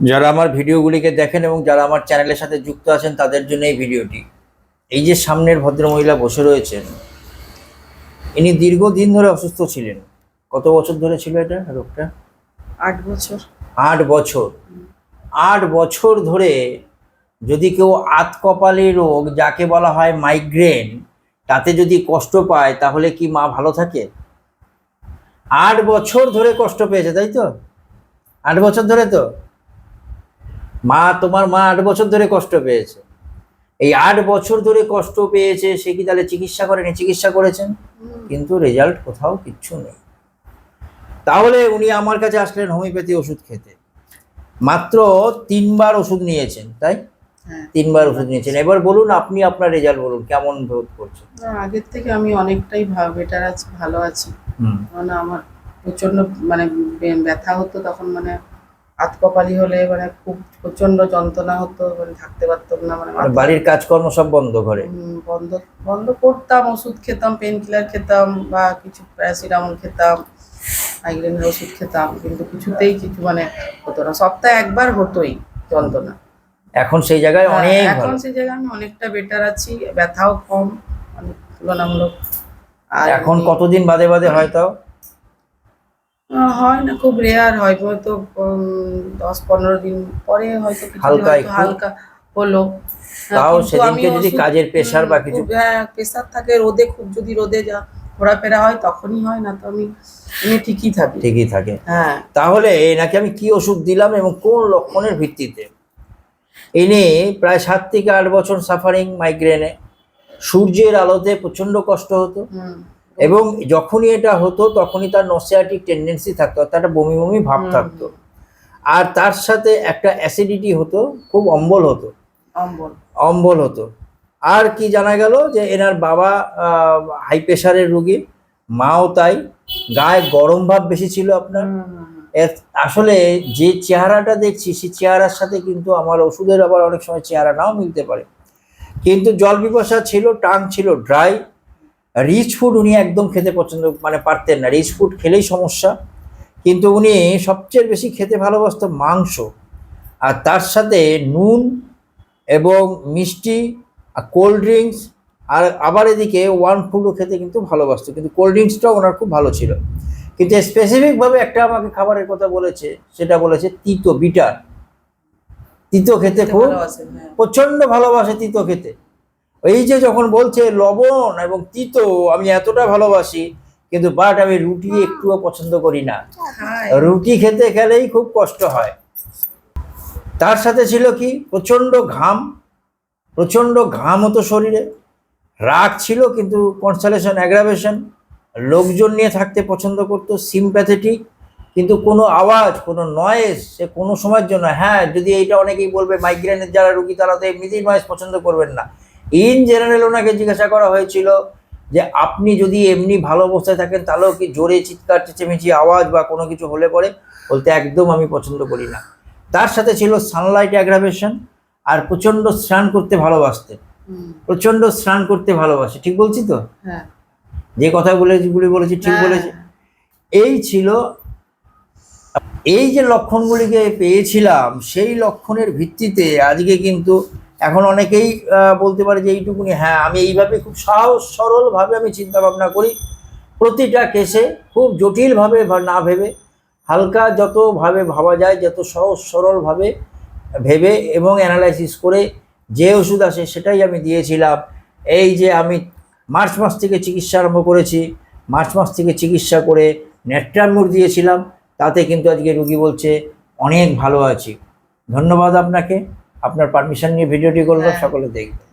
যারা আমার ভিডিওগুলিকে দেখেন এবং যারা আমার চ্যানেলের সাথে যুক্ত আছেন তাদের জন্য এই ভিডিওটি। এই যে সামনের ভদ্রমহিলা বসে রয়েছেন ইনি দীর্ঘদিন ধরে অসুস্থ ছিলেন। কত বছর ধরে ছিল এটা রোগটা? আট বছর। আট বছর। আট বছর ধরে যদি কেউ আত কপালি রোগ যাকে বলা হয় মাইগ্রেন তাতে যদি কষ্ট পায় তাহলে কি মা ভালো থাকে? আট বছর ধরে কষ্ট পেয়েছে তাই তো? আট বছর ধরে তো? মা তোমার মা আট বছর ধরে কষ্ট পেয়েছে। এই আট বছর ধরে কষ্ট পেয়েছে সে কি তাহলে চিকিৎসা করেনি? চিকিৎসা করেছেন? কিন্তু রেজাল্ট কোথাও কিচ্ছু নেই। তাহলে উনি আমার কাছে আসলেন হোমিওপ্যাথি ওষুধ খেতে। মাত্র তিনবার ওষুধ নিয়েছেন তাই? হ্যাঁ। তিনবার ওষুধ নিয়েছেন। এবার বলুন আপনি আপনার রেজাল্ট বলুন কেমন বোধ করছেন? আগের থেকে আমি অনেকটাই বেটার আছি ভালো আছি। মানে আমার প্রচণ্ড মানে ব্যথা হতো তখন মানে হাত কপালি হলে মানে খুব প্রচণ্ড যন্ত্রণা হতো মানে থাকতে পারতাম না মানে আর বাড়ির কাজকর্ম সব বন্ধ করে বন্ধ বন্ধ করতাম ওষুধ খেতাম পেন কিলার খেতাম বা কিছু প্যারাসিটামল খেতাম মাইগ্রেনের ওষুধ খেতাম কিন্তু কিছুতেই কিছু মানে হতো না। সপ্তাহে একবার হতোই যন্ত্রণা। এখন সেই জায়গায় হ্যাঁ, অনেক এখন সেই জায়গায় আমি অনেকটা বেটার আছি ব্যথাও কম তুলনামূলক। আর এখন কতদিন বাদে বাদে হয় তাও? হয় না খুব রেয়ার হয়। হয়তো দশ পনেরো দিন পরে হয়তো হালকা হালকা হলো। তাও সেদিনকে যদি কাজের হুম, বা কিছু- হ্যাঁ প্রেশার থাকে রোদে খুব যদি রোদে যা ঘোরাফেরা হয় তখনই হয় না তো আমি আমি ঠিকই থাকি। ঠিকই থাকে। হ্যাঁ। তাহলে এনাকে আমি কি ওষুধ দিলাম এবং কোন লক্ষণের ভিত্তিতে? এনে প্রায় সাত থেকে আট বছর সাফারিং মাইগ্রেনে সূর্যের আলোতে প্রচণ্ড কষ্ট হতো। এবং যখনই এটা হতো তখনই তার নসিয়াটিক টেন্ডেন্সি থাকতো অর্থাৎ একটা বমি বমি ভাব থাকতো। আর তার সাথে একটা অ্যাসিডিটি হতো খুব অম্বল হতো। অম্বল। হতো। আর কি জানা গেল যে এনার বাবা হাই প্রেশারের রুগী মাও তাই। গায়ে গরম ভাব বেশি ছিল আপনার। আসলে যে চেহারাটা দেখছি সেই চেহারার সাথে কিন্তু আমার ওষুধের আবার অনেক সময় চেহারা নাও মিলতে পারে। কিন্তু জল বিপাশা ছিল টাং ছিল ড্রাই রিচ ফুড উনি একদম খেতে পছন্দ মানে পারতেন না। রিচ ফুড খেলেই সমস্যা। কিন্তু উনি সবচেয়ে বেশি খেতে ভালোবাসত মাংস। আর তার সাথে নুন এবং মিষ্টি আর কোল্ড ড্রিঙ্কস আর আবার এদিকে ওয়ান ফুডও খেতে কিন্তু ভালোবাসতো। কিন্তু কোল্ড ড্রিঙ্কসটাও ওনার খুব ভালো ছিল। কিন্তু স্পেসিফিকভাবে একটা আমাকে খাবারের কথা বলেছে সেটা বলেছে তিতো বিটার। তিতো খেতে খুব হ্যাঁ। প্রচণ্ড ভালোবাসে তিতো খেতে। এই যে যখন বলছে লবণ এবং তিতো আমি এতটা ভালোবাসি কিন্তু বাট আমি রুটি একটুও পছন্দ করি না। রুটি খেতে গেলেই খুব কষ্ট হয়। তার সাথে ছিল কি? প্রচণ্ড ঘাম। প্রচণ্ড ঘাম হতো শরীরে। রাগ ছিল কিন্তু কনসালেশন অ্যাগ্রাভেশন লোকজন নিয়ে থাকতে পছন্দ করতো সিম্প্যাথেটিক কিন্তু কোনো আওয়াজ কোনো নয়েজ সে কোনো সময়ের জন্য হ্যাঁ যদি এইটা অনেকেই বলবে মাইগ্রেনের যারা রুগী তারা তো এমনিতেই নয়েজ পছন্দ করবেন না। ইন জেনারেল ওনাকে জিজ্ঞাসা করা হয়েছিল যে আপনি যদি এমনি ভালো অবস্থায় থাকেন তাহলেও কি জোরে চিৎকার চেঁচেমেচি আওয়াজ বা কোনো কিছু হলে পরে? বলতে একদম আমি পছন্দ করি না। তার সাথে ছিল সানলাইট অ্যাগ্রাভেশন আর প্রচণ্ড স্নান করতে ভালোবাসতেন প্রচণ্ড স্নান করতে ভালোবাসে। ঠিক বলছি তো? হ্যাঁ। যে কথা বলেছি গুলি বলেছি ঠিক হ্যাঁ, বলেছি। এই ছিল এই যে লক্ষণগুলিকে পেয়েছিলাম সেই লক্ষণের ভিত্তিতে আজকে কিন্তু এখন অনেকেই বলতে পারে যে এইটুকুনি হ্যাঁ আমি এইভাবে খুব সহজ সরলভাবে আমি চিন্তা ভাবনা করি। প্রতিটা কেসে খুব জটিলভাবে না ভেবে, হালকা যতভাবে ভাবা যায়, যত সহজ, সরলভাবে ভেবে এবং অ্যানালাইসিস করে যে ওষুধ আসে সেটাই আমি দিয়েছিলাম। এই যে আমি মার্চ মাস থেকে চিকিৎসা আরম্ভ করেছি, মার্চ মাস থেকে চিকিৎসা করে নেট্রামুর দিয়েছিলাম, তাতে কিন্তু আজকে রুগী বলছে, অনেক ভালো আছি। ধন্যবাদ আপনাকে। আপনার পারমিশন নিয়ে ভিডিওটি করলাম হ্যাঁ। সকলে দেখবেন